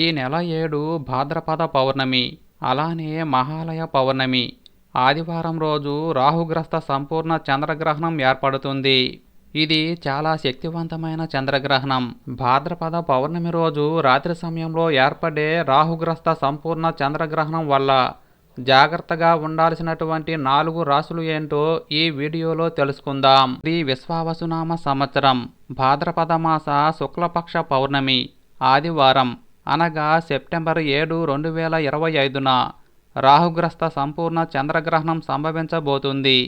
ఈ నెల ఏడు భాద్రపద పౌర్ణమి అలానే మహాలయ పౌర్ణమి. ఆదివారం రోజు రాహుగ్రస్త సంపూర్ణ చంద్రగ్రహణం ఏర్పడుతుంది. ఇది చాలా శక్తివంతమైన చంద్రగ్రహణం. భాద్రపద పౌర్ణమి రోజు రాత్రి సమయంలో ఏర్పడే రాహుగ్రస్త సంపూర్ణ చంద్రగ్రహణం వల్ల జాగ్రత్తగా ఉండాల్సినటువంటి నాలుగు రాసులు ఏంటో ఈ వీడియోలో తెలుసుకుందాం. శ్రీ విశ్వావసునామ సంవత్సరం భాద్రపద మాస శుక్లపక్ష పౌర్ణమి ఆదివారం. అనగా సెప్టెంబర్ ఏడు రెండు వేల ఇరవై ఐదున రాహుగ్రస్త సంపూర్ణ చంద్రగ్రహణం సంభవించబోతుంది.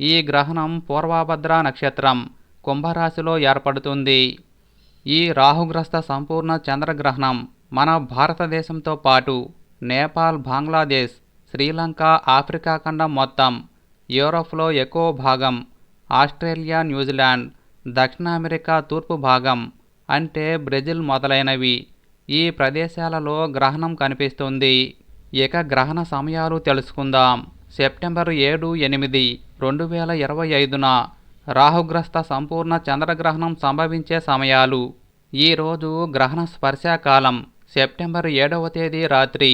ఈ గ్రహణం పూర్వభద్ర నక్షత్రం కుంభరాశిలో ఏర్పడుతుంది. ఈ రాహుగ్రస్త సంపూర్ణ చంద్రగ్రహణం మన భారతదేశంతో పాటు నేపాల్ బంగ్లాదేశ్ శ్రీలంక ఆఫ్రికా ఖండం మొత్తం యూరోప్లో ఎక్కువ భాగం ఆస్ట్రేలియా న్యూజిలాండ్ దక్షిణ అమెరికా తూర్పు భాగం అంటే బ్రెజిల్ మొదలైనవి. ఈ ప్రదేశాలలో గ్రహణం కనిపిస్తుంది. ఇక గ్రహణ సమయాలు తెలుసుకుందాం. సెప్టెంబర్ ఏడు ఎనిమిది రెండు వేల ఇరవై ఐదున రాహుగ్రస్త సంపూర్ణ చంద్రగ్రహణం సంభవించే సమయాలు. ఈరోజు గ్రహణ స్పర్శాకాలం సెప్టెంబర్ ఏడవ తేదీ రాత్రి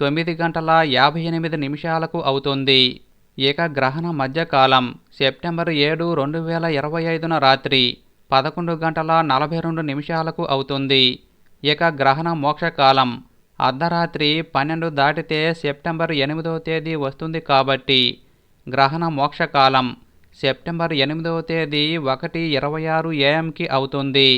తొమ్మిది గంటల యాభై ఎనిమిది నిమిషాలకు అవుతుంది. ఇక గ్రహణ మధ్యకాలం సెప్టెంబర్ ఏడు రెండు వేల ఇరవై ఐదున రాత్రి పదకొండు గంటల నలభై రెండు నిమిషాలకు అవుతుంది. ఇక గ్రహణ మోక్షకాలం. అర్ధరాత్రి పన్నెండు దాటితే సెప్టెంబర్ ఎనిమిదవ తేదీ వస్తుంది కాబట్టి గ్రహణ మోక్షకాలం. సెప్టెంబర్ ఎనిమిదవ తేదీ ఒకటి ఇరవై ఆరు ఏఎంకి అవుతుంది.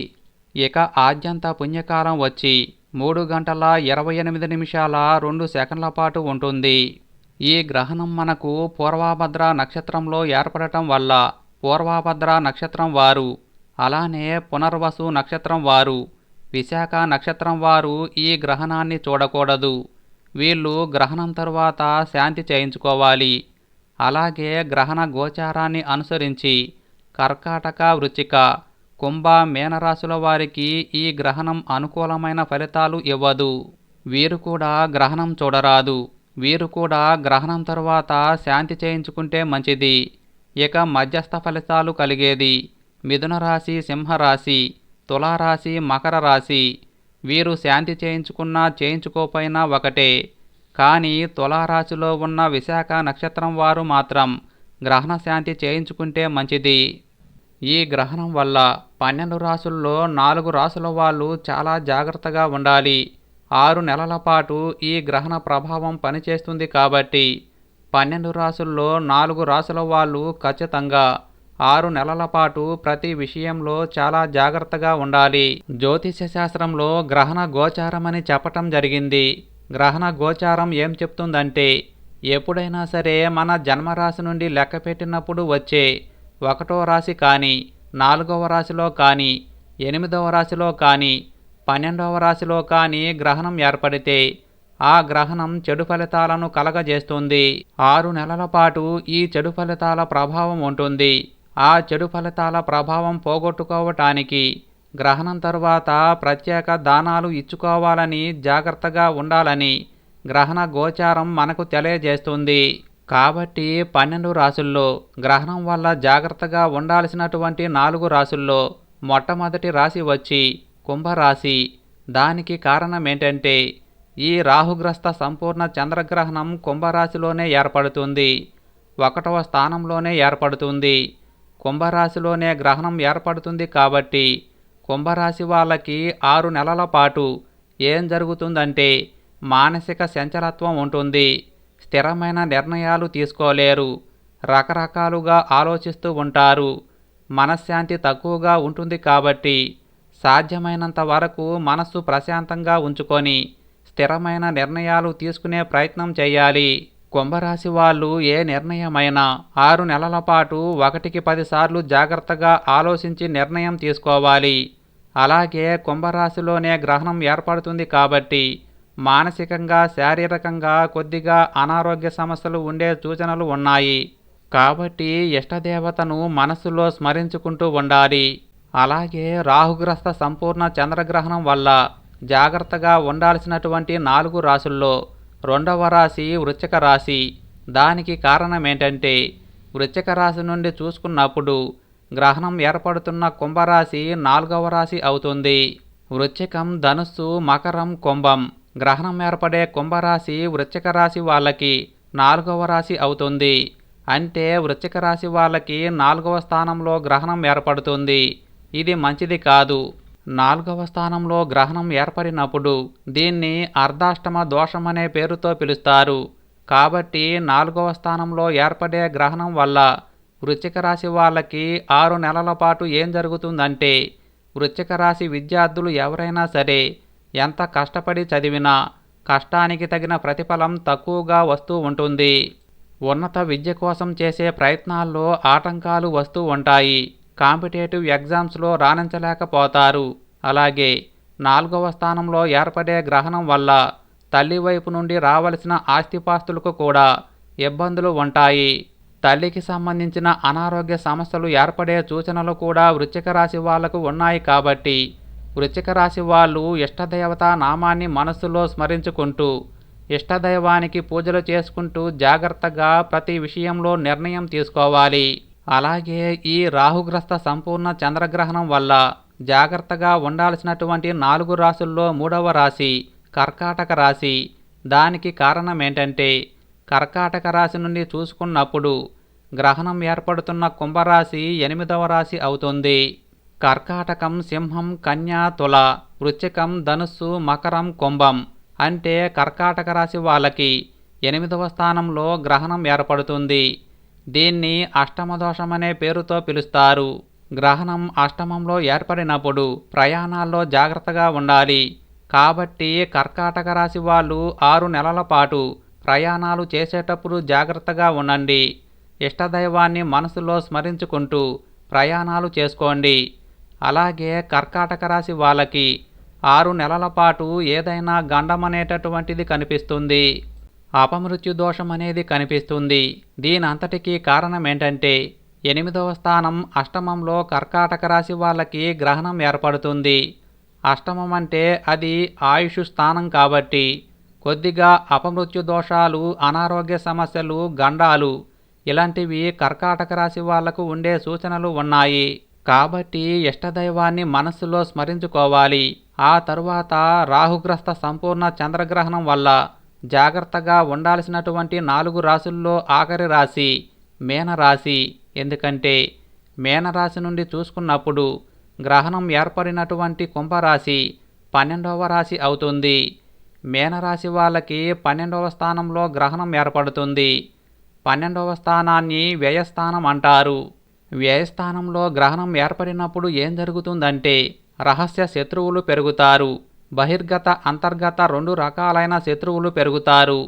ఇక ఆద్యంత పుణ్యకాలం వచ్చి మూడు గంటల ఇరవై ఎనిమిది నిమిషాల రెండు సెకండ్ల పాటు ఉంటుంది. ఈ గ్రహణం మనకు పూర్వభద్ర నక్షత్రంలో ఏర్పడటం వల్ల పూర్వభద్ర నక్షత్రం వారు. అలానే పునర్వసు నక్షత్రం వారు. విశాఖ నక్షత్రం వారు ఈ గ్రహణాన్ని చూడకూడదు. వీళ్ళు గ్రహణం తరువాత శాంతి చేయించుకోవాలి. అలాగే గ్రహణ గోచారాన్ని అనుసరించి కర్కాటక వృచ్చిక కుంభ మీనరాశుల వారికి ఈ గ్రహణం అనుకూలమైన ఫలితాలు ఇవ్వదు. వీరు కూడా గ్రహణం చూడరాదు. వీరు కూడా గ్రహణం తరువాత శాంతి చేయించుకుంటే మంచిది. ఇక మధ్యస్థ ఫలితాలు కలిగేది మిథున రాశి సింహరాశి. తులారాశి మకర రాశి వీరు శాంతి చేయించుకున్నా చేయించుకోపోయినా ఒకటే. కానీ తులారాశిలో ఉన్న విశాఖ నక్షత్రం వారు మాత్రం గ్రహణ శాంతి చేయించుకుంటే మంచిది. ఈ గ్రహణం వల్ల పన్నెండు రాసుల్లో నాలుగు రాసుల వాళ్ళు చాలా జాగ్రత్తగా ఉండాలి. ఆరు నెలల పాటు ఈ గ్రహణ ప్రభావం పనిచేస్తుంది కాబట్టి పన్నెండు రాసుల్లో నాలుగు రాసుల వాళ్ళు ఖచ్చితంగా ఆరు నెలల పాటు ప్రతి విషయంలో చాలా జాగ్రత్తగా ఉండాలి. జ్యోతిష్య శాస్త్రంలో గ్రహణ గోచారమని చెప్పటం జరిగింది. గ్రహణ గోచారం ఏం చెప్తుందంటే ఎప్పుడైనా సరే మన జన్మరాశి నుండి లెక్క పెట్టినప్పుడు వచ్చే ఒకటో రాశి కానీ నాలుగవ రాశిలో కానీ ఎనిమిదవ రాశిలో కానీ పన్నెండవ రాశిలో కానీ గ్రహణం ఏర్పడితే ఆ గ్రహణం చెడు ఫలితాలను కలగజేస్తుంది. ఆరు నెలల పాటు ఈ చెడు ఫలితాల ప్రభావం ఉంటుంది. ఆ చెడు ఫలితాల ప్రభావం పోగొట్టుకోవటానికి గ్రహణం తరువాత ప్రత్యేక దానాలు ఇచ్చుకోవాలని జాగ్రత్తగా ఉండాలని గ్రహణ గోచారం మనకు తెలియజేస్తుంది. కాబట్టి పన్నెండు రాసుల్లో గ్రహణం వల్ల జాగ్రత్తగా ఉండాల్సినటువంటి నాలుగు రాసుల్లో మొట్టమొదటి రాశి వచ్చి కుంభరాశి. దానికి కారణం ఏంటంటే ఈ రాహుగ్రస్త సంపూర్ణ చంద్రగ్రహణం కుంభరాశిలోనే ఏర్పడుతుంది. ఒకటవ స్థానంలోనే ఏర్పడుతుంది. కుంభరాశిలోనే గ్రహణం ఏర్పడుతుంది కాబట్టి కుంభరాశి వాళ్ళకి ఆరు నెలల పాటు ఏం జరుగుతుందంటే మానసిక సంచలత్వం ఉంటుంది. స్థిరమైన నిర్ణయాలు తీసుకోలేరు. రకరకాలుగా ఆలోచిస్తూ ఉంటారు. మనశ్శాంతి తక్కువగా ఉంటుంది కాబట్టి సాధ్యమైనంత వరకు మనస్సు ప్రశాంతంగా ఉంచుకొని స్థిరమైన నిర్ణయాలు తీసుకునే ప్రయత్నం చేయాలి. కుంభరాశి వాళ్ళు ఏ నిర్ణయమైనా ఆరు నెలల పాటు ఒకటికి పదిసార్లు జాగ్రత్తగా ఆలోచించి నిర్ణయం తీసుకోవాలి. అలాగే కుంభరాశిలోనే గ్రహణం ఏర్పడుతుంది కాబట్టి మానసికంగా శారీరకంగా కొద్దిగా అనారోగ్య సమస్యలు ఉండే సూచనలు ఉన్నాయి. కాబట్టి ఇష్టదేవతను మనస్సులో స్మరించుకుంటూ ఉండాలి. అలాగే రాహుగ్రస్త సంపూర్ణ చంద్రగ్రహణం వల్ల జాగ్రత్తగా ఉండాల్సినటువంటి నాలుగు రాసుల్లో రెండవ రాశి వృశ్చిక రాశి. దానికి కారణం ఏంటంటే వృశ్చిక రాశి నుండి చూసుకున్నప్పుడు గ్రహణం ఏర్పడుతున్న కుంభరాశి నాలుగవ రాశి అవుతుంది. వృశ్చికం ధనుస్సు మకరం కుంభం గ్రహణం ఏర్పడే కుంభరాశి వృశ్చిక రాశి వాళ్ళకి నాలుగవ రాశి అవుతుంది. అంటే వృశ్చిక రాశి వాళ్ళకి నాలుగవ స్థానంలో గ్రహణం ఏర్పడుతుంది. ఇది మంచిది కాదు. నాలుగవ స్థానంలో గ్రహణం ఏర్పడినప్పుడు దీన్ని అర్ధాష్టమ దోషమనే పేరుతో పిలుస్తారు. కాబట్టి నాలుగవ స్థానంలో ఏర్పడే గ్రహణం వల్ల వృశ్చిక రాశి వాళ్ళకి ఆరు నెలల పాటు ఏం జరుగుతుందంటే వృశ్చిక రాశి విద్యార్థులు ఎవరైనా సరే ఎంత కష్టపడి చదివినా కష్టానికి తగిన ప్రతిఫలం తక్కువగా వస్తూ ఉంటుంది. ఉన్నత విద్య కోసం చేసే ప్రయత్నాల్లో ఆటంకాలు వస్తూ ఉంటాయి. కాంపిటేటివ్ ఎగ్జామ్స్లో రాణించలేకపోతారు. అలాగే నాలుగవ స్థానంలో ఏర్పడే గ్రహణం వల్ల తల్లి వైపు నుండి రావలసిన ఆస్తిపాస్తులకు కూడా ఇబ్బందులు ఉంటాయి. తల్లికి సంబంధించిన అనారోగ్య సమస్యలు ఏర్పడే సూచనలు కూడా వృశ్చిక రాశి వాళ్ళకు ఉన్నాయి కాబట్టి వృశ్చిక రాశి వాళ్ళు ఇష్టదేవత నామాన్ని మనస్సులో స్మరించుకుంటూ ఇష్టదైవానికి పూజలు చేసుకుంటూ జాగ్రత్తగా ప్రతి విషయంలో నిర్ణయం తీసుకోవాలి. అలాగే ఈ రాహుగ్రస్త సంపూర్ణ చంద్రగ్రహణం వల్ల జాగ్రత్తగా ఉండాల్సినటువంటి నాలుగు రాసుల్లో మూడవ రాశి కర్కాటక రాశి. దానికి కారణం ఏంటంటే కర్కాటక రాశి నుండి చూసుకున్నప్పుడు గ్రహణం ఏర్పడుతున్న కుంభరాశి ఎనిమిదవ రాశి అవుతుంది. కర్కాటకం సింహం కన్యా తుల వృచ్చికం ధనుస్సు మకరం కుంభం అంటే కర్కాటక రాశి వాళ్ళకి ఎనిమిదవ స్థానంలో గ్రహణం ఏర్పడుతుంది. దీన్ని అష్టమదోషమనే పేరుతో పిలుస్తారు. గ్రహణం అష్టమంలో ఏర్పడినప్పుడు ప్రయాణాల్లో జాగ్రత్తగా ఉండాలి. కాబట్టి కర్కాటక రాశి వాళ్ళు ఆరు నెలల పాటు ప్రయాణాలు చేసేటప్పుడు జాగ్రత్తగా ఉండండి. ఇష్టదైవాన్ని మనసులో స్మరించుకుంటూ ప్రయాణాలు చేసుకోండి. అలాగే కర్కాటక రాశి వాళ్ళకి ఆరు నెలల పాటు ఏదైనా గండమనేటటువంటిది కనిపిస్తుంది. అపమృత్యు దోషం అనేది కనిపిస్తుంది. దీని అంతటికీ కారణం ఏంటంటే ఎనిమిదవ స్థానం అష్టమంలో కర్కాటక రాశి వాళ్ళకి గ్రహణం ఏర్పడుతుంది. అష్టమం అంటే అది ఆయుష్ స్థానం కాబట్టి కొద్దిగా అపమృత్యు దోషాలు అనారోగ్య సమస్యలు గండాలు ఇలాంటివి కర్కాటక రాశి వాళ్ళకు ఉండే సూచనలు ఉన్నాయి. కాబట్టి ఇష్టదైవాన్ని మనస్సులో స్మరించుకోవాలి. ఆ తరువాత రాహుగ్రస్త సంపూర్ణ చంద్రగ్రహణం వల్ల జాగ్రత్తగా ఉండాల్సినటువంటి నాలుగు రాశుల్లో ఆఖరి రాశి మేనరాశి. ఎందుకంటే మేనరాశి నుండి చూసుకున్నప్పుడు గ్రహణం ఏర్పడినటువంటి కుంభరాశి పన్నెండవ రాశి అవుతుంది. మేనరాశి వాళ్ళకి పన్నెండవ స్థానంలో గ్రహణం ఏర్పడుతుంది. పన్నెండవ స్థానాన్ని వ్యయస్థానం అంటారు. వ్యయస్థానంలో గ్రహణం ఏర్పడినప్పుడు ఏం జరుగుతుందంటే రహస్య శత్రువులు పెరుగుతారు. బహిర్గత అంతర్గత రెండు రకాలైన శత్రువులు పెరుగుతారు.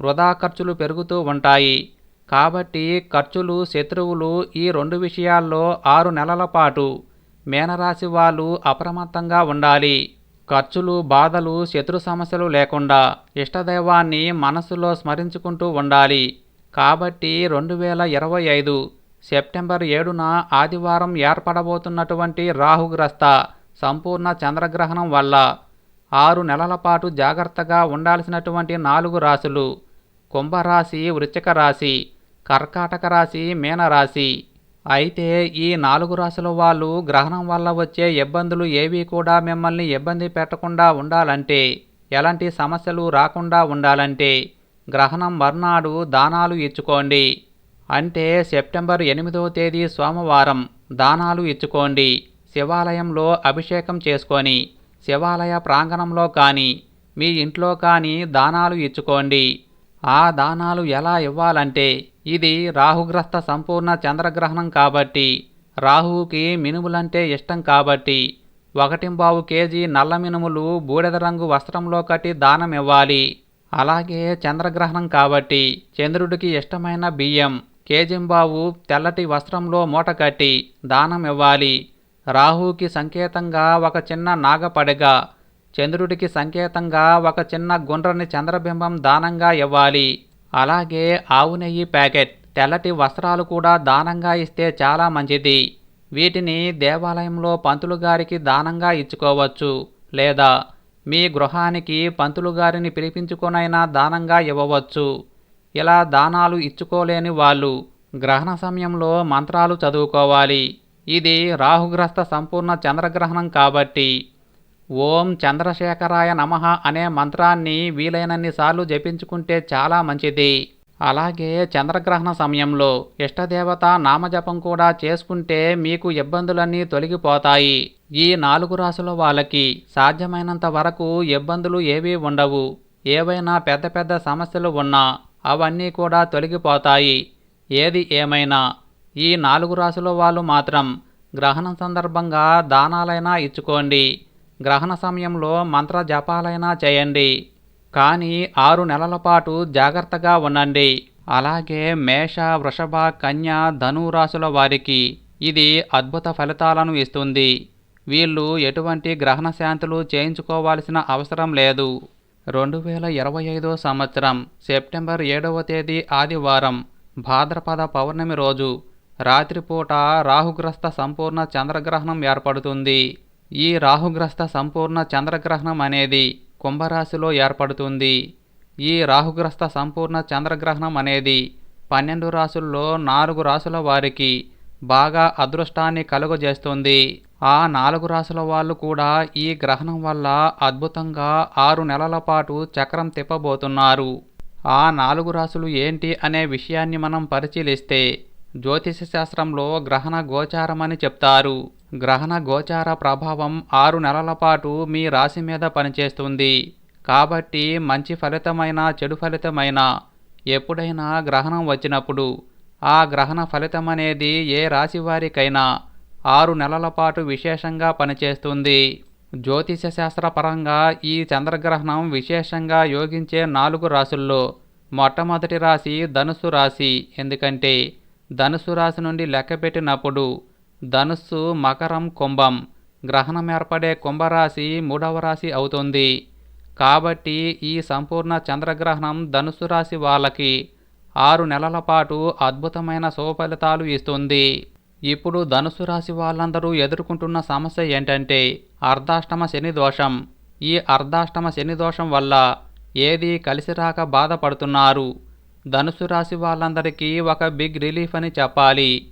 వృధా ఖర్చులు పెరుగుతూ ఉంటాయి. కాబట్టి ఖర్చులు శత్రువులు ఈ రెండు విషయాల్లో ఆరు నెలల పాటు మేనరాశి వాళ్ళు అప్రమత్తంగా ఉండాలి. ఖర్చులు బాధలు శత్రు సమస్యలు లేకుండా ఇష్టదైవాన్ని మనసులో స్మరించుకుంటూ ఉండాలి. కాబట్టి రెండు వేల ఇరవై ఐదు సెప్టెంబర్ ఏడున ఆదివారం ఏర్పడబోతున్నటువంటి రాహుగ్రస్త సంపూర్ణ చంద్రగ్రహణం వల్ల ఆరు నెలల పాటు జాగ్రత్తగా ఉండాల్సినటువంటి నాలుగు రాశులు. కుంభరాశి వృశ్చిక రాశి కర్కాటక రాశి మీనరాశి అయితే ఈ నాలుగు రాశుల వాళ్ళు గ్రహణం వల్ల వచ్చే ఇబ్బందులు ఏవి కూడా మిమ్మల్ని ఇబ్బంది పెట్టకుండా ఉండాలంటే ఎలాంటి సమస్యలు రాకుండా ఉండాలంటే గ్రహణం మర్నాడు దానాలు ఇచ్చుకోండి. అంటే సెప్టెంబర్ ఎనిమిదవ తేదీ సోమవారం దానాలు ఇచ్చుకోండి. శివాలయంలో అభిషేకం చేసుకొని శివాలయ ప్రాంగణంలో కానీ మీ ఇంట్లో కానీ దానాలు ఇచ్చుకోండి. ఆ దానాలు ఎలా ఇవ్వాలంటే ఇది రాహుగ్రస్త సంపూర్ణ చంద్రగ్రహణం కాబట్టి రాహువుకి మినుములంటే ఇష్టం కాబట్టి ఒకటింబావు కేజీ నల్ల మినుములు బూడిద రంగు వస్త్రంలో కట్టి దానం ఇవ్వాలి. అలాగే చంద్రగ్రహణం కాబట్టి చంద్రుడికి ఇష్టమైన బియ్యం కేజింబావు తెల్లటి వస్త్రంలో మూట కట్టి దానం ఇవ్వాలి. రాహుకి సంకేతంగా ఒక చిన్న నాగపడగ చంద్రుడికి సంకేతంగా ఒక చిన్న గుండ్రని చంద్రబింబం దానంగా ఇవ్వాలి. అలాగే ఆవు నెయ్యి ప్యాకెట్ తెల్లటి వస్త్రాలు కూడా దానంగా ఇస్తే చాలా మంచిది. వీటిని దేవాలయంలో పంతులు గారికి దానంగా ఇచ్చుకోవచ్చు. లేదా మీ గృహానికి పంతులు గారిని పిలిపించుకొనైనా దానంగా ఇవ్వవచ్చు. ఇలా దానాలు ఇచ్చుకోలేని వాళ్ళు గ్రహణ సమయంలో మంత్రాలు చదువుకోవాలి. ఇది రాహుగ్రస్త సంపూర్ణ చంద్రగ్రహణం కాబట్టి. ఓం చంద్రశేఖరాయ నమః అనే మంత్రాన్ని వీలైనన్నిసార్లు జపించుకుంటే చాలా మంచిది. అలాగే చంద్రగ్రహణ సమయంలో ఇష్టదేవత నామజపం కూడా చేసుకుంటే మీకు ఇబ్బందులన్నీ తొలగిపోతాయి. ఈ నాలుగు రాసుల వాళ్ళకి సాధ్యమైనంత వరకు ఇబ్బందులు ఏవీ ఉండవు. ఏవైనా పెద్ద పెద్ద సమస్యలు ఉన్నా అవన్నీ కూడా తొలగిపోతాయి. ఏది ఏమైనా ఈ నాలుగు రాసుల వాళ్ళు మాత్రం గ్రహణం సందర్భంగా దానాలైనా ఇచ్చుకోండి. గ్రహణ సమయంలో మంత్ర జపాలైనా చేయండి. కానీ ఆరు నెలల పాటు జాగ్రత్తగా ఉండండి. అలాగే మేష వృషభ కన్య ధను రాశుల వారికి ఇది అద్భుత ఫలితాలను ఇస్తుంది. వీళ్ళు ఎటువంటి గ్రహణ శాంతులు చేయించుకోవాల్సిన అవసరం లేదు. రెండు వేల ఇరవై ఐదో సంవత్సరం సెప్టెంబర్ ఏడవ తేదీ ఆదివారం భాద్రపద పౌర్ణమి రోజు రాత్రిపూట రాహుగ్రస్త సంపూర్ణ చంద్రగ్రహణం ఏర్పడుతుంది. ఈ రాహుగ్రస్త సంపూర్ణ చంద్రగ్రహణం అనేది కుంభరాశిలో ఏర్పడుతుంది. ఈ రాహుగ్రస్త సంపూర్ణ చంద్రగ్రహణం అనేది పన్నెండు రాసుల్లో నాలుగు రాసుల వారికి బాగా అదృష్టాన్ని కలుగజేస్తుంది. ఆ నాలుగు రాసుల వాళ్ళు కూడా ఈ గ్రహణం వల్ల అద్భుతంగా ఆరు నెలల పాటు చక్రం తిప్పబోతున్నారు. ఆ నాలుగు రాసులు ఏంటి అనే విషయాన్ని మనం పరిశీలిస్తే జ్యోతిష శాస్త్రంలో గ్రహణ గోచారమని చెప్తారు. గ్రహణ గోచార ప్రభావం ఆరు నెలల పాటు మీ రాశి మీద పనిచేస్తుంది. కాబట్టి మంచి ఫలితమైన చెడు ఫలితమైన ఎప్పుడైనా గ్రహణం వచ్చినప్పుడు ఆ గ్రహణ ఫలితం అనేది ఏ రాశి వారికైనా ఆరు నెలల పాటు విశేషంగా పనిచేస్తుంది. జ్యోతిష శాస్త్ర పరంగా ఈ చంద్రగ్రహణం విశేషంగా యోగించే నాలుగు రాశుల్లో మొట్టమొదటి రాశి ధనుసు రాశి. ఎందుకంటే ధనుసు రాశి నుండి లెక్కపెట్టినప్పుడు ధనుస్సు మకరం కుంభం గ్రహణం ఏర్పడే కుంభరాశి మూడవ రాశి అవుతుంది. కాబట్టి ఈ సంపూర్ణ చంద్రగ్రహణం ధనుసు రాశి వాళ్ళకి ఆరు నెలల పాటు అద్భుతమైన శుభఫలితాలు ఇస్తుంది. ఇప్పుడు ధనుసు రాశి వాళ్ళందరూ ఎదుర్కొంటున్న సమస్య ఏంటంటే అర్ధాష్టమ శని దోషం. ఈ అర్ధాష్టమ శని దోషం వల్ల ఏది కలిసి రాక బాధపడుతున్నారు. ధనుసు రాశి వాళ్ళందరికీ ఒక బిగ్ రిలీఫ్ అని చెప్పాలి.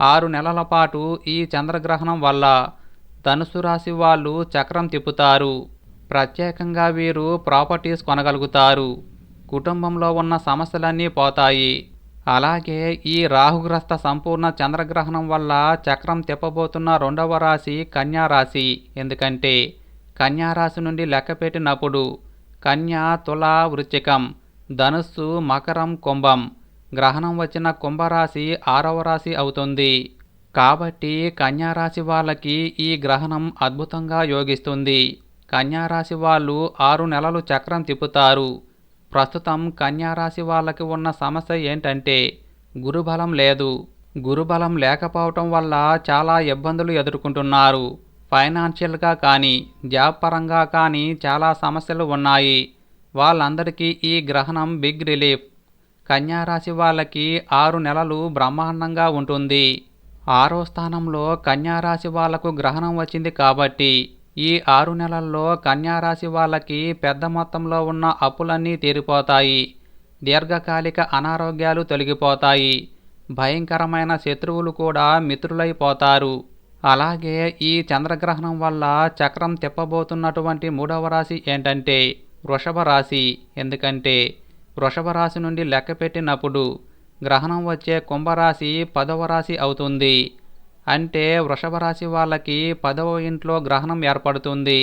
ఆరు నెలల పాటు ఈ చంద్రగ్రహణం వల్ల ధనుసు రాశి వాళ్ళు చక్రం తిప్పుతారు. ప్రత్యేకంగా వీరు ప్రాపర్టీస్ కొనగలుగుతారు. కుటుంబంలో ఉన్న సమస్యలన్నీ పోతాయి. అలాగే ఈ రాహుగ్రస్త సంపూర్ణ చంద్రగ్రహణం వల్ల చక్రం తిప్పబోతున్న రెండవ రాశి కన్యా రాశి. ఎందుకంటే కన్యా రాశి నుండి లెక్కపెట్టినప్పుడు కన్యా తుల వృచ్చికం ధనుస్సు మకరం కుంభం. గ్రహణం వచ్చిన కుంభరాశి ఆరవ రాశి అవుతుంది. కాబట్టి కన్యారాశి వాళ్ళకి ఈ గ్రహణం అద్భుతంగా యోగిస్తుంది. కన్యారాశి వాళ్ళు ఆరు నెలలు చక్రం తిప్పుతారు. ప్రస్తుతం కన్యారాశి వాళ్ళకి ఉన్న సమస్య ఏంటంటే గురుబలం లేదు. గురుబలం లేకపోవటం వల్ల చాలా ఇబ్బందులు ఎదుర్కొంటున్నారు. ఫైనాన్షియల్గా కానీ జాబ్ పరంగా కానీ చాలా సమస్యలు ఉన్నాయి. వాళ్ళందరికీ ఈ గ్రహణం బిగ్ రిలీఫ్. కన్యారాశి వాళ్ళకి ఆరు నెలలు బ్రహ్మాండంగా ఉంటుంది. ఆరో స్థానంలో కన్యారాశి వాళ్ళకు గ్రహణం వచ్చింది కాబట్టి ఈ ఆరు నెలల్లో కన్యారాశి వాళ్ళకి పెద్ద మొత్తంలో ఉన్న అప్పులన్నీ తీరిపోతాయి. దీర్ఘకాలిక అనారోగ్యాలు తొలగిపోతాయి. భయంకరమైన శత్రువులు కూడా మిత్రులైపోతారు. అలాగే ఈ చంద్రగ్రహణం వల్ల చక్రం తిప్పబోతున్నటువంటి మూడవ రాశి ఏంటంటే వృషభ రాశి. ఎందుకంటే వృషభ రాశి నుండి లెక్కపెట్టినప్పుడు గ్రహణం వచ్చే కుంభరాశి పదవ రాశి అవుతుంది. అంటే వృషభ రాశి వాళ్ళకి పదవ ఇంట్లో గ్రహణం ఏర్పడుతుంది.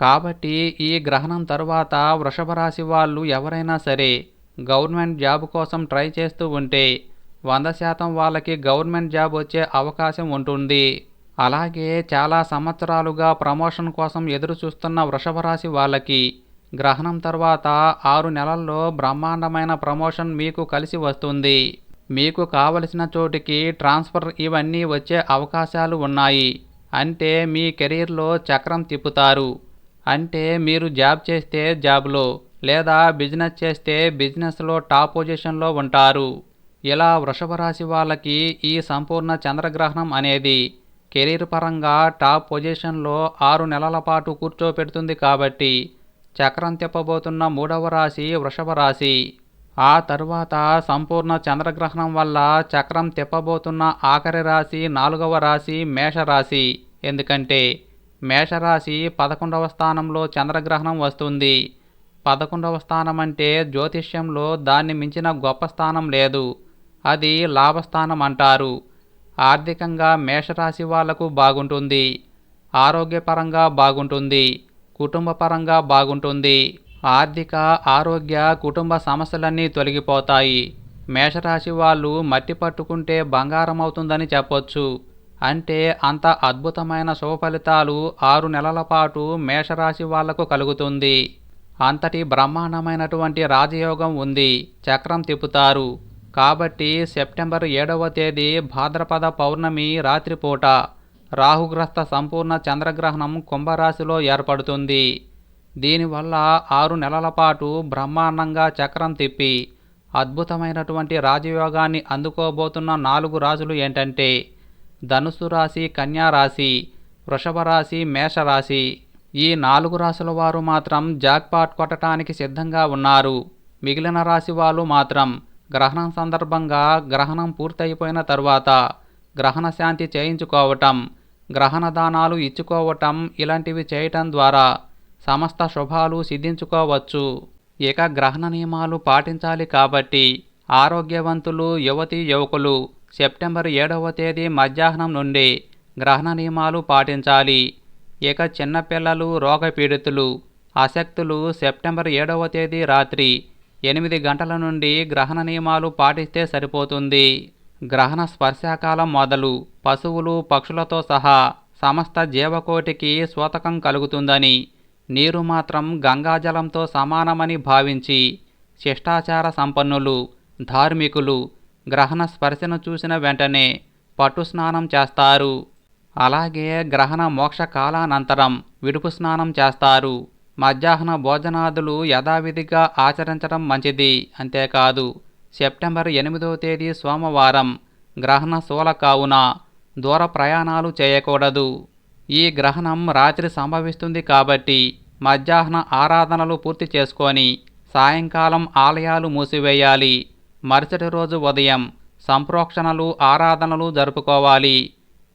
కాబట్టి ఈ గ్రహణం తరువాత వృషభ రాశి వాళ్ళు ఎవరైనా సరే గవర్నమెంట్ జాబ్ కోసం ట్రై చేస్తూ ఉంటే వంద శాతం వాళ్ళకి గవర్నమెంట్ జాబ్ వచ్చే అవకాశం ఉంటుంది. అలాగే చాలా సంవత్సరాలుగా ప్రమోషన్ కోసం ఎదురు చూస్తున్న వృషభ రాశి వాళ్ళకి గ్రహణం తర్వాత ఆరు నెలల్లో బ్రహ్మాండమైన ప్రమోషన్ మీకు కలిసి వస్తుంది. మీకు కావలసిన చోటికి ట్రాన్స్ఫర్ ఇవన్నీ వచ్చే అవకాశాలు ఉన్నాయి. అంటే మీ కెరీర్లో చక్రం తిప్పుతారు. అంటే మీరు జాబ్ చేస్తే జాబ్లో లేదా బిజినెస్ చేస్తే బిజినెస్లో టాప్ పొజిషన్లో ఉంటారు. ఇలా వృషభ రాశి వాళ్ళకి ఈ సంపూర్ణ చంద్రగ్రహణం అనేది కెరీర్ పరంగా టాప్ పొజిషన్లో ఆరు నెలల పాటు కూర్చోపెడుతుంది కాబట్టి చక్రం తిప్పబోతున్న మూడవ రాశి వృషభ రాశి. ఆ తరువాత సంపూర్ణ చంద్రగ్రహణం వల్ల చక్రం తిప్పబోతున్న ఆఖరి రాశి నాలుగవ రాశి మేషరాశి. ఎందుకంటే మేషరాశి పదకొండవ స్థానంలో చంద్రగ్రహణం వస్తుంది. పదకొండవ స్థానం అంటే జ్యోతిష్యంలో దాన్ని మించిన గొప్ప స్థానం లేదు. అది లాభస్థానం అంటారు. ఆర్థికంగా మేషరాశి వాళ్ళకు బాగుంటుంది. ఆరోగ్యపరంగా బాగుంటుంది. కుటుంబపరంగా బాగుంటుంది. ఆర్థిక ఆరోగ్య కుటుంబ సమస్యలన్నీ తొలగిపోతాయి. మేషరాశి వాళ్ళు మట్టి పట్టుకుంటే బంగారం అవుతుందని చెప్పొచ్చు. అంటే అంత అద్భుతమైన శుభ ఫలితాలు ఆరు నెలల పాటు మేషరాశి వాళ్ళకు కలుగుతుంది. అంతటి బ్రహ్మాండమైనటువంటి రాజయోగం ఉంది. చక్రం తిప్పుతారు. కాబట్టి సెప్టెంబర్ ఏడవ తేదీ భాద్రపద పౌర్ణమి రాత్రిపూట. రాహుగ్రస్త సంపూర్ణ చంద్రగ్రహణం కుంభరాశిలో ఏర్పడుతుంది. దీనివల్ల ఆరు నెలల పాటు బ్రహ్మాండంగా చక్రం తిప్పి అద్భుతమైనటువంటి రాజయోగాన్ని అందుకోబోతున్న నాలుగు రాశులు ఏంటంటే ధనుసు రాశి కన్యా రాశి వృషభ రాశి మేషరాశి ఈ నాలుగు రాశుల వారు మాత్రం జాక్పాట్ కొట్టడానికి సిద్ధంగా ఉన్నారు. మిగిలిన రాశి వాళ్ళు మాత్రం గ్రహణం సందర్భంగా గ్రహణం పూర్తయిపోయిన తర్వాత గ్రహణ శాంతి చేయించుకోవటం గ్రహణ దానాలు ఇచ్చుకోవటం ఇలాంటివి చేయటం ద్వారా సమస్త శుభాలు సిద్ధించుకోవచ్చు. ఇక గ్రహణ నియమాలు పాటించాలి కాబట్టి ఆరోగ్యవంతులు యువతి యువకులు సెప్టెంబర్ ఏడవ తేదీ మధ్యాహ్నం నుండి గ్రహణ నియమాలు పాటించాలి. ఇక చిన్నపిల్లలు రోగపీడితులు అశక్తులు సెప్టెంబర్ ఏడవ తేదీ రాత్రి ఎనిమిది గంటల నుండి గ్రహణ నియమాలు పాటిస్తే సరిపోతుంది. గ్రహణ స్పర్శాకాలం మొదలు పశువులు పక్షులతో సహా సమస్త జీవకోటికి సూతకం కలుగుతుందని నీరు మాత్రం గంగాజలంతో సమానమని భావించి శిష్టాచార సంపన్నులు ధార్మికులు గ్రహణ స్పర్శను చూసిన వెంటనే పట్టు స్నానం చేస్తారు. అలాగే గ్రహణ మోక్ష కాలానంతరం విడుపు స్నానం చేస్తారు. మధ్యాహ్న భోజనాదులు యథావిధిగా ఆచరించడం మంచిది అంతేకాదు. సెప్టెంబర్ ఎనిమిదవ తేదీ సోమవారం. గ్రహణ శూల కావున దూర ప్రయాణాలు చేయకూడదు. ఈ గ్రహణం రాత్రి సంభవిస్తుంది కాబట్టి మధ్యాహ్న ఆరాధనలు పూర్తి చేసుకొని సాయంకాలం ఆలయాలు మూసివేయాలి. మరుసటి రోజు ఉదయం సంప్రోక్షణలు ఆరాధనలు జరుపుకోవాలి.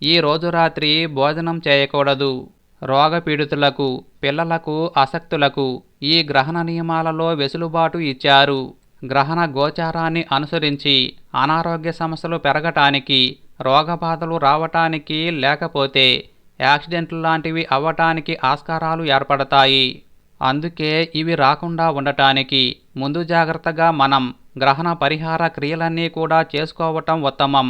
ఈ రోజు రాత్రి భోజనం చేయకూడదు. రోగపీడితులకు పిల్లలకు అసక్తులకు ఈ గ్రహణ నియమాలలో వెసులుబాటు ఇచ్చారు. గ్రహణ గోచారాన్ని అనుసరించి అనారోగ్య సమస్యలు పెరగటానికి రోగబాధలు రావటానికి లేకపోతే యాక్సిడెంట్లు లాంటివి అవ్వటానికి ఆస్కారాలు ఏర్పడతాయి. అందుకే ఇవి రాకుండా ఉండటానికి ముందు జాగ్రత్తగా మనం గ్రహణ పరిహార క్రియలన్నీ కూడా చేసుకోవటం ఉత్తమం.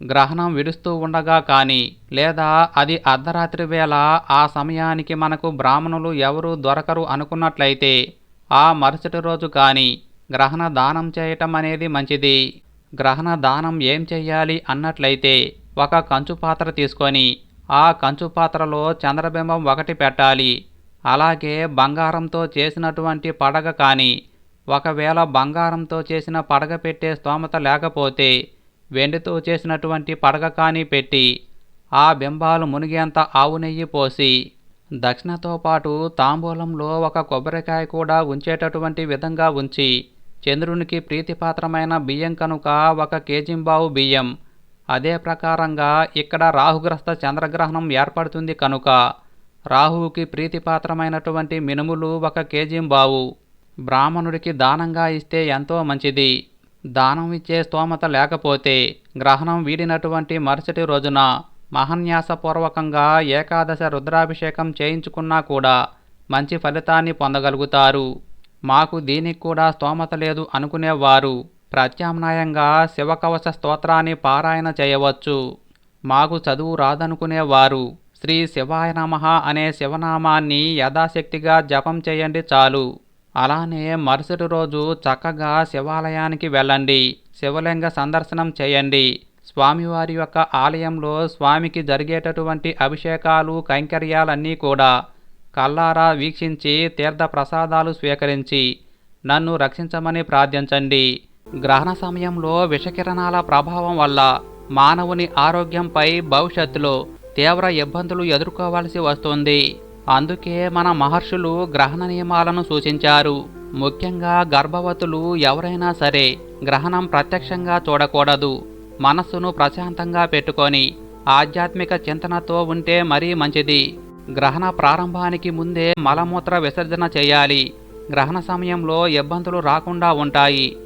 గ్రహణం విడుస్తూ ఉండగా కానీ లేదా అది అర్ధరాత్రి వేళ ఆ సమయానికి మనకు బ్రాహ్మణులు ఎవరు దొరకరు అనుకున్నట్లయితే ఆ మరుసటి రోజు కానీ గ్రహణ దానం చేయటం అనేది మంచిది. గ్రహణ దానం ఏం చెయ్యాలి అన్నట్లయితే ఒక కంచు పాత్ర తీసుకొని ఆ కంచు పాత్రలో చంద్రబింబం ఒకటి పెట్టాలి. అలాగే బంగారంతో చేసినటువంటి పడగ కానీ ఒకవేళ బంగారంతో చేసిన పడగ పెట్టే స్తోమత లేకపోతే వెండితో చేసినటువంటి పడగ కానీ పెట్టి ఆ బింబాలు మునిగేంత ఆవు నెయ్యి పోసి దక్షిణతో పాటు తాంబూలంలో ఒక కొబ్బరికాయ కూడా ఉంచేటటువంటి విధంగా ఉంచి చంద్రునికి ప్రీతిపాత్రమైన బియ్యం కనుక ఒక కేజింబావు బియ్యం. అదే ప్రకారంగా ఇక్కడ రాహుగ్రస్త చంద్రగ్రహణం ఏర్పడుతుంది కనుక రాహువుకి ప్రీతిపాత్రమైనటువంటి మినుములు ఒక కేజింబావు. బ్రాహ్మణుడికి దానంగా ఇస్తే ఎంతో మంచిది. దానం ఇచ్చే స్తోమత లేకపోతే గ్రహణం వీడినటువంటి మరుసటి రోజున మహన్యాసపూర్వకంగా ఏకాదశ రుద్రాభిషేకం చేయించుకున్నా కూడా మంచి ఫలితాన్ని పొందగలుగుతారు. మాకు దీనికి కూడా స్తోమత లేదు అనుకునేవారు. ప్రత్యామ్నాయంగా శివకవచ స్తోత్రాన్ని పారాయణ చేయవచ్చు. మాకు చదువు రాదనుకునేవారు. శ్రీ శివాయ నమః అనే శివనామాన్ని యథాశక్తిగా జపం చేయండి చాలు. అలానే మరుసటి రోజు చక్కగా శివాలయానికి వెళ్ళండి. శివలింగ సందర్శనం చేయండి. స్వామివారి యొక్క ఆలయంలో స్వామికి జరిగేటటువంటి అభిషేకాలు కైంకర్యాలన్నీ కూడా కల్లారా వీక్షించి తీర్థ ప్రసాదాలు స్వీకరించి నన్ను రక్షించమని ప్రార్థించండి. గ్రహణ సమయంలో విషకిరణాల ప్రభావం వల్ల మానవుని ఆరోగ్యంపై భవిష్యత్తులో తీవ్ర ఇబ్బందులు ఎదుర్కోవాల్సి వస్తుంది. అందుకే మన మహర్షులు గ్రహణ నియమాలను సూచించారు. ముఖ్యంగా గర్భవతులు ఎవరైనా సరే గ్రహణం ప్రత్యక్షంగా చూడకూడదు. మనస్సును ప్రశాంతంగా పెట్టుకొని ఆధ్యాత్మిక చింతనతో ఉంటే మరీ మంచిది. గ్రహణ ప్రారంభానికి ముందే మలమూత్ర విసర్జన చేయాలి. గ్రహణ సమయంలో ఇబ్బందులు రాకుండా ఉంటాయి.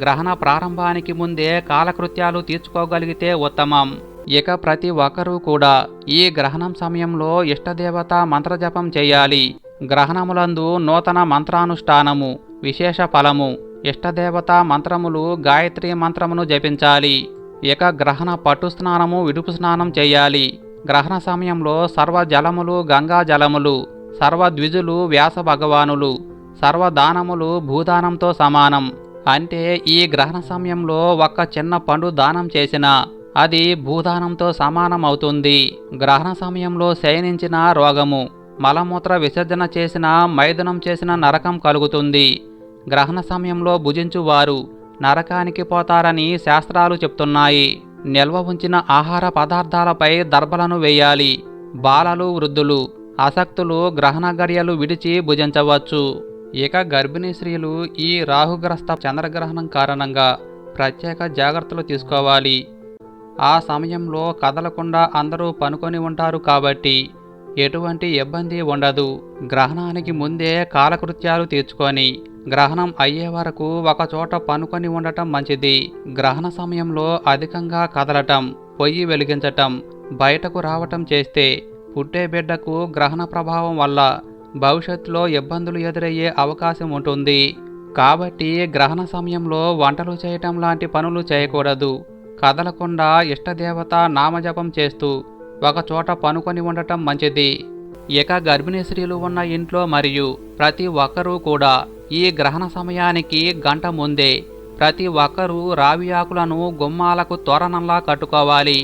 గ్రహణ ప్రారంభానికి ముందే కాలకృత్యాలు తీర్చుకోగలిగితే ఉత్తమం. ఇక ప్రతి ఒక్కరూ కూడా ఈ గ్రహణం సమయంలో ఇష్టదేవత మంత్రజపం చేయాలి. గ్రహణములందు నూతన మంత్రానుష్ఠానము విశేష ఫలము ఇష్టదేవత మంత్రములు గాయత్రి మంత్రమును జపించాలి. ఇక గ్రహణ పట్టు స్నానము విడుపు స్నానం చేయాలి. గ్రహణ సమయంలో సర్వ జలములు గంగా జలములు సర్వ ద్విజులు వ్యాస భగవానులు సర్వదానములు భూదానంతో సమానం. అంటే ఈ గ్రహణ సమయంలో ఒక చిన్న పండు దానం చేసినా అది భూదానంతో సమానం అవుతుంది గ్రహణ సమయంలో శయనించిన రోగము మలమూత్ర విసర్జన చేసిన మైదనం చేసిన నరకం కలుగుతుంది. గ్రహణ సమయంలో భుజించువారు నరకానికి పోతారని శాస్త్రాలు చెప్తున్నాయి. నిల్వ ఉంచిన ఆహార పదార్థాలపై దర్భలను వేయాలి. బాలలు వృద్ధులు ఆసక్తులు గ్రహణ గడియలు విడిచి భుజించవచ్చు. ఇక గర్భిణీ స్త్రీలు ఈ రాహుగ్రస్త చంద్రగ్రహణం కారణంగా ప్రత్యేక జాగ్రత్తలు తీసుకోవాలి. ఆ సమయంలో కదలకుండా అందరూ పనుకొని ఉంటారు కాబట్టి ఎటువంటి ఇబ్బంది ఉండదు. గ్రహణానికి ముందే కాలకృత్యాలు తీర్చుకొని గ్రహణం అయ్యే వరకు ఒక చోట పనుకొని ఉండటం మంచిది. గ్రహణ సమయంలో అధికంగా కదలటం పొయ్యి వెలిగించటం బయటకు రావటం చేస్తే పుట్టే బిడ్డకు గ్రహణ ప్రభావం వల్ల భవిష్యత్తులో ఇబ్బందులు ఎదురయ్యే అవకాశం ఉంటుంది. కాబట్టి గ్రహణ సమయంలో వంటలు చేయటం లాంటి పనులు చేయకూడదు. కదలకుండా ఇష్టదేవత నామజపం చేస్తూ ఒకచోట పనుకొని ఉండటం మంచిది. ఇక గర్భిణీ స్త్రీలు ఉన్న ఇంట్లో మరియు ప్రతి ఒక్కరూ కూడా ఈ గ్రహణ సమయానికి గంట ముందే ప్రతి ఒక్కరూ రావి ఆకులను గుమ్మాలకు తోరణంలా కట్టుకోవాలి.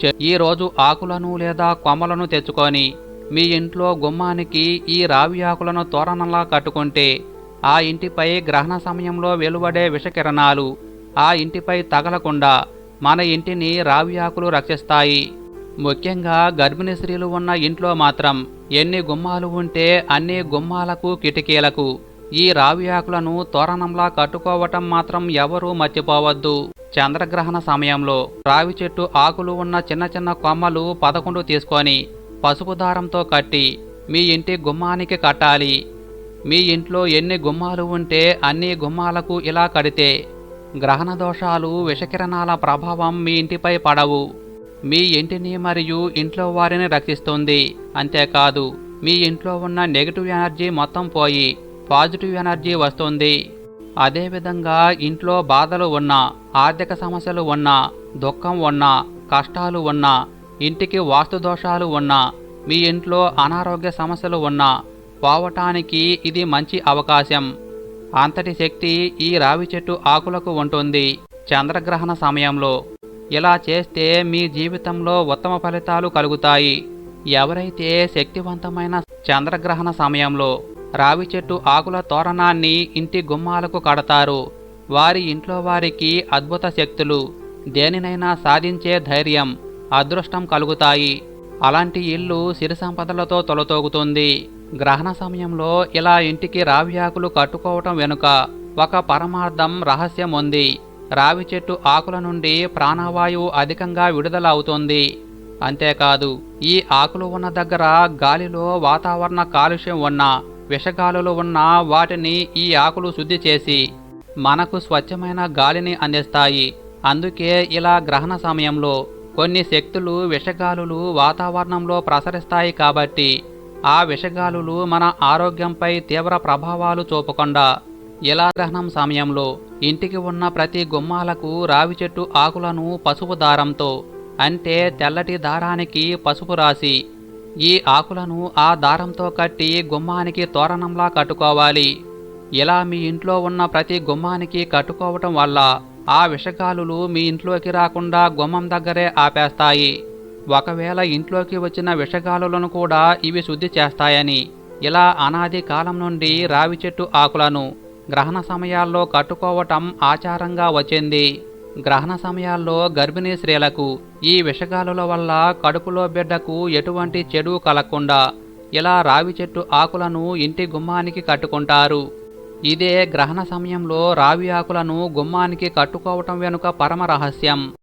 ఈరోజు ఈ రోజు ఆకులను లేదా కొమ్మలను తెచ్చుకొని మీ ఇంట్లో గుమ్మానికి ఈ రావి ఆకులను తోరణంలా కట్టుకుంటే ఆ ఇంటిపై గ్రహణ సమయంలో వెలువడే విషకిరణాలు ఆ ఇంటిపై తగలకుండా మన ఇంటిని రావి ఆకులు రక్షిస్తాయి. ముఖ్యంగా గర్భిణీ స్త్రీలు ఉన్న ఇంట్లో మాత్రం ఎన్ని గుమ్మాలు ఉంటే అన్ని గుమ్మాలకు కిటికీలకు ఈ రావి ఆకులను తోరణంలా కట్టుకోవటం మాత్రం ఎవరూ మర్చిపోవద్దు. చంద్రగ్రహణ సమయంలో రావి చెట్టు ఆకులు ఉన్న చిన్న చిన్న కొమ్మలు పదకొండు తీసుకొని పసుపు దారంతో కట్టి మీ ఇంటి గుమ్మానికి కట్టాలి. మీ ఇంట్లో ఎన్ని గుమ్మాలు ఉంటే అన్ని గుమ్మాలకు ఇలా కడితే గ్రహణ దోషాలు విషకిరణాల ప్రభావం మీ ఇంటిపై పడవు. మీ ఇంటిని మరియు ఇంట్లో వారిని రక్షిస్తుంది. అంతేకాదు మీ ఇంట్లో ఉన్న నెగిటివ్ ఎనర్జీ మొత్తం పోయి పాజిటివ్ ఎనర్జీ వస్తుంది. అదేవిధంగా ఇంట్లో బాధలు ఉన్నా ఆర్థిక సమస్యలు ఉన్నా దుఃఖం ఉన్నా కష్టాలు ఉన్నా ఇంటికి వాస్తు దోషాలు ఉన్నా మీ ఇంట్లో అనారోగ్య సమస్యలు ఉన్నా పోవటానికి ఇది మంచి అవకాశం. అంతటి శక్తి ఈ రావి చెట్టు ఆకులకు ఉంటుంది. చంద్రగ్రహణ సమయంలో ఇలా చేస్తే మీ జీవితంలో ఉత్తమ ఫలితాలు కలుగుతాయి. ఎవరైతే శక్తివంతమైన చంద్రగ్రహణ సమయంలో రావి చెట్టు ఆకుల తోరణాన్ని ఇంటి గుమ్మాలకు కడతారు. వారి ఇంట్లో వారికి అద్భుత శక్తులు దేనినైనా సాధించే ధైర్యం అదృష్టం కలుగుతాయి. అలాంటి ఇల్లు సిరి సంపదలతో తొలతోగుతుంది. గ్రహణ సమయంలో ఇలా ఇంటికి రావి ఆకులు కట్టుకోవటం వెనుక ఒక పరమార్థం రహస్యం ఉంది. రావి చెట్టు ఆకుల నుండి ప్రాణవాయువు అధికంగా విడుదల అవుతుంది అంతేకాదు ఈ ఆకులు ఉన్న దగ్గర గాలిలో వాతావరణ కాలుష్యం ఉన్న విషగాలులు ఉన్న వాటిని ఈ ఆకులు శుద్ధి చేసి మనకు స్వచ్ఛమైన గాలిని అందిస్తాయి. అందుకే ఇలా గ్రహణ సమయంలో కొన్ని శక్తులు విషగాలులు వాతావరణంలో ప్రసరిస్తాయి కాబట్టి ఆ విషగాలులు మన ఆరోగ్యంపై తీవ్ర ప్రభావాలు చూపకుండా ఇలా గ్రహణం సమయంలో ఇంటికి ఉన్న ప్రతి గుమ్మాలకు రావి చెట్టు ఆకులను పసుపు దారంతో అంటే తెల్లటి దారానికి పసుపు రాసి ఈ ఆకులను ఆ దారంతో కట్టి గుమ్మానికి తోరణంలా కట్టుకోవాలి. ఇలా మీ ఇంట్లో ఉన్న ప్రతి గుమ్మానికి కట్టుకోవటం వల్ల ఆ విషగాలులు మీ ఇంట్లోకి రాకుండా గుమ్మం దగ్గరే ఆపేస్తాయి. ఒకవేళ ఇంట్లోకి వచ్చిన విషగాలులను కూడా ఇవి శుద్ధి చేస్తాయని ఇలా అనాది కాలం నుండి రావి చెట్టు ఆకులను గ్రహణ సమయాల్లో కట్టుకోవటం ఆచారంగా వచ్చింది. గ్రహణ సమయాల్లో గర్భిణీ స్త్రీలకు ఈ విషగాలుల వల్ల కడుపులో బిడ్డకు ఎటువంటి చెడు కలగకుండా ఇలా రావి చెట్టు ఆకులను ఇంటి గుమ్మానికి కట్టుకుంటారు. ఇదే గ్రహణ సమయంలో రావి ఆకులను గుమ్మానికి కట్టుకోవటం వెనుక పరమ రహస్యం.